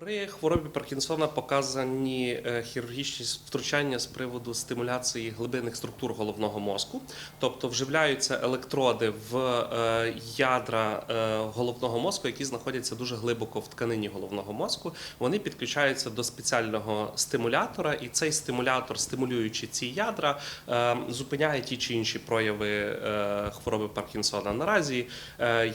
При хворобі Паркінсона показані е, хірургічні втручання з приводу стимуляції глибинних структур головного мозку, тобто вживляються електроди в е, ядра е, головного мозку, які знаходяться дуже глибоко в тканині головного мозку. Вони підключаються до спеціального стимулятора, і цей стимулятор, стимулюючи ці ядра, зупиняє ті чи інші прояви хвороби Паркінсона. Наразі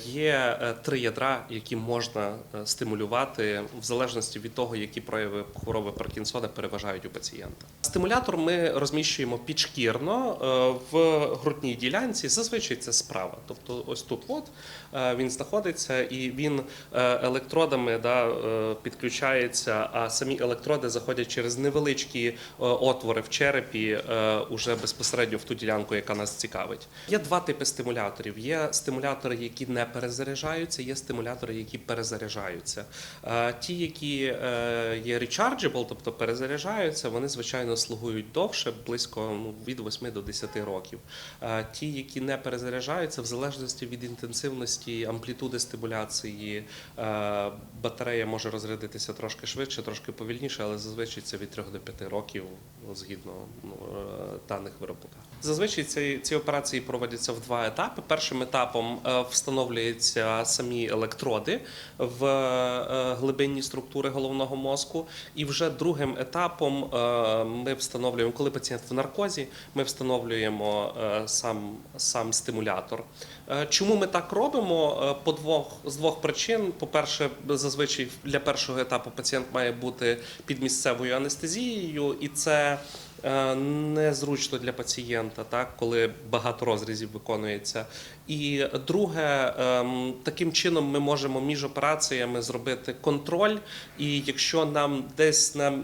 є три ядра, які можна стимулювати в залежності від того, які прояви хвороби Паркінсона переважають у пацієнта. Стимулятор ми розміщуємо підшкірно е, в грудній ділянці. Зазвичай це справа. Тобто, ось тут от е, він знаходиться, і він е, електродами да, підключається, а самі електроди заходять через невеличкі отвори в черепі уже безпосередньо в ту ділянку, яка нас цікавить. Є два типи стимуляторів: є стимулятори, які не перезаряджаються, є стимулятори, які перезаряджаються. Ті, які є rechargeable, тобто перезаряджаються, вони звичайно слугують довше, близько ну, від 8 до 10 років. А Ті, які не перезаряджаються, в залежності від інтенсивності, амплітуди стимуляції, е, батарея може розрядитися трошки швидше, трошки повільніше, але зазвичай це від 3 до 5 років ну, згідно ну, е, даних виробника. Зазвичай ці, ці операції проводяться в два етапи. Першим етапом е, встановлюються самі електроди в е, глибинні структури головного мозку, і вже другим етапом е, ми встановлюємо, коли пацієнт в наркозі, ми встановлюємо сам, сам стимулятор. Чому ми так робимо? По двох з двох причин. По-перше, зазвичай для першого етапу пацієнт має бути під місцевою анестезією, і це незручно для пацієнта, так коли багато розрізів виконується. І друге, ем, таким чином ми можемо між операціями зробити контроль. І якщо нам десь на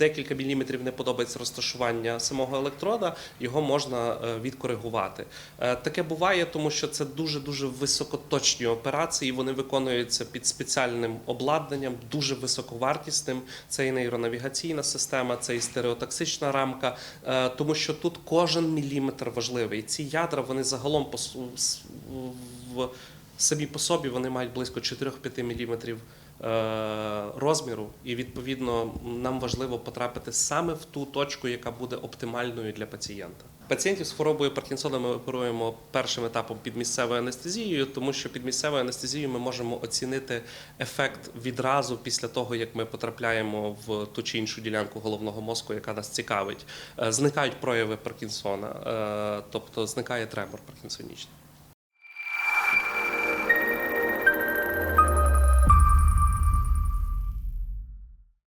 декілька міліметрів не подобається розташування самого електрода, його можна е, відкоригувати. Е, Таке буває, тому що це дуже дуже високоточні операції. Вони виконуються під спеціальним обладнанням, дуже високовартісним. Це і нейронавігаційна система, це і стереотоксична рамка, е, тому що тут кожен міліметр важливий. Ці ядра вони загалом по самі по собі вони мають близько 4-5 міліметрів розміру, і відповідно нам важливо потрапити саме в ту точку, яка буде оптимальною для пацієнта. Пацієнтів з хворобою Паркінсона ми оперуємо першим етапом під місцевою анестезією, тому що під місцевою анестезією ми можемо оцінити ефект відразу після того, як ми потрапляємо в ту чи іншу ділянку головного мозку, яка нас цікавить. Е, Зникають прояви Паркінсона, е, тобто зникає тремор паркінсонічний.